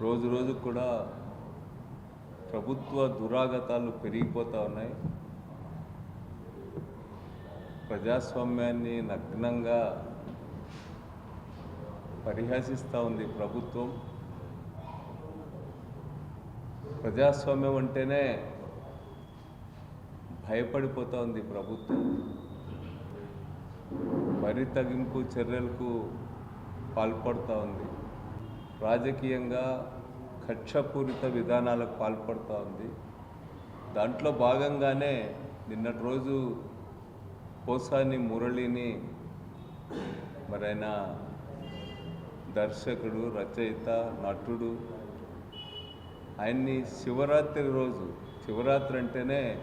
రోజు రోజు కూడా ప్రభుత్వ దురాగతాలు పెరిగిపోతూ ఉన్నాయి. ప్రజాస్వామ్యాన్ని నగ్నంగా పరిహాసిస్తూ ఉంది ప్రభుత్వం. ప్రజాస్వామ్యం అంటేనే భయపడిపోతూ ఉంది ప్రభుత్వం. వరి తగ్గింపు చర్యలకు పాల్పడుతూ ఉంది. రాజకీయంగా కక్షపూరిత విధానాలకు పాల్పడుతూ ఉంది. దాంట్లో భాగంగానే నిన్నటి రోజు పోసాని మురళిని మరైన దర్శకుడు రచయిత నటుడు ఆయన్ని శివరాత్రి రోజు శివరాత్రి అంటేనే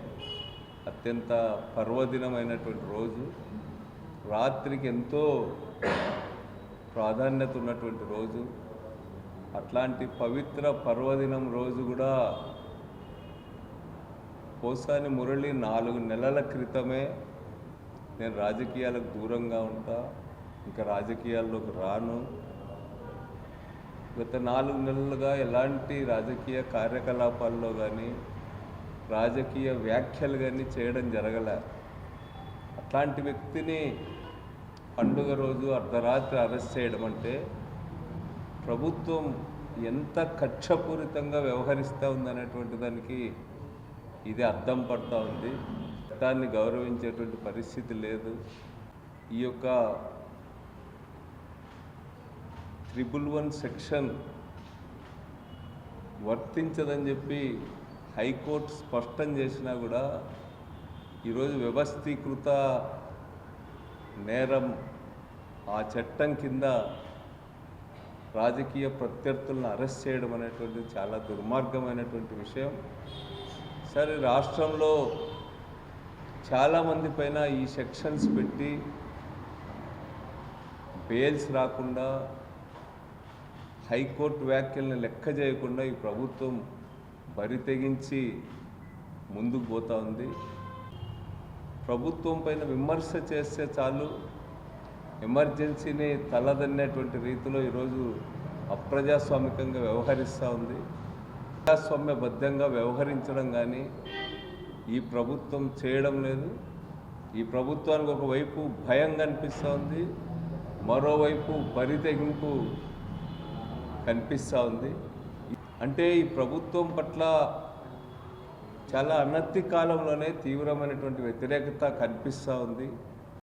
అత్యంత పర్వదినమైనటువంటి రోజు. రాత్రికి ఎంతో ప్రాధాన్యత ఉన్నటువంటి రోజు. అట్లాంటి పవిత్ర పర్వదినం రోజు కూడా పోసాని మురళి నాలుగు నెలల క్రితమే నేను రాజకీయాలకు దూరంగా ఉంటా ఇంకా రాజకీయాల్లోకి రాను. గత నాలుగు నెలలుగా ఎలాంటి రాజకీయ కార్యకలాపాల్లో కానీ రాజకీయ వ్యాఖ్యలు కానీ చేయడం జరగలే. అట్లాంటి వ్యక్తిని పండుగ రోజు అర్ధరాత్రి అరెస్ట్ చేయడం అంటే ప్రభుత్వం ఎంత కక్షపూరితంగా వ్యవహరిస్తూ ఉందనేటువంటి దానికి ఇది అర్థం పడుతూ ఉంది. చట్టాన్ని గౌరవించేటువంటి పరిస్థితి లేదు. ఈ యొక్క ట్రిపుల్ వన్ సెక్షన్ వర్తించదని చెప్పి హైకోర్టు స్పష్టం చేసినా కూడా ఈరోజు వ్యవస్థీకృత నేరం ఆ చట్టం కింద రాజకీయ ప్రత్యర్థులను అరెస్ట్ చేయడం అనేటువంటిది చాలా దుర్మార్గమైనటువంటి విషయం. సరే రాష్ట్రంలో చాలామంది పైన ఈ సెక్షన్స్ పెట్టి బెయిల్స్ రాకుండా హైకోర్టు వ్యాఖ్యలను లెక్క చేయకుండా ఈ ప్రభుత్వం బరి తెగించి ముందుకు పోతూ ఉంది. ప్రభుత్వం పైన విమర్శ చేస్తే చాలు. ఎమర్జెన్సీని తలదన్నటువంటి రీతిలో ఈరోజు అప్రజాస్వామికంగా వ్యవహరిస్తూ ఉంది. ప్రజాస్వామ్యబద్ధంగా వ్యవహరించడం కానీ ఈ ప్రభుత్వం చేయడం లేదు. ఈ ప్రభుత్వానికి ఒకవైపు భయం కనిపిస్తూ ఉంది మరోవైపు బరితెగింపు కనిపిస్తూ ఉంది. అంటే ఈ ప్రభుత్వం పట్ల చాలా అనతి కాలంలోనే తీవ్రమైనటువంటి వ్యతిరేకత కనిపిస్తూ ఉంది.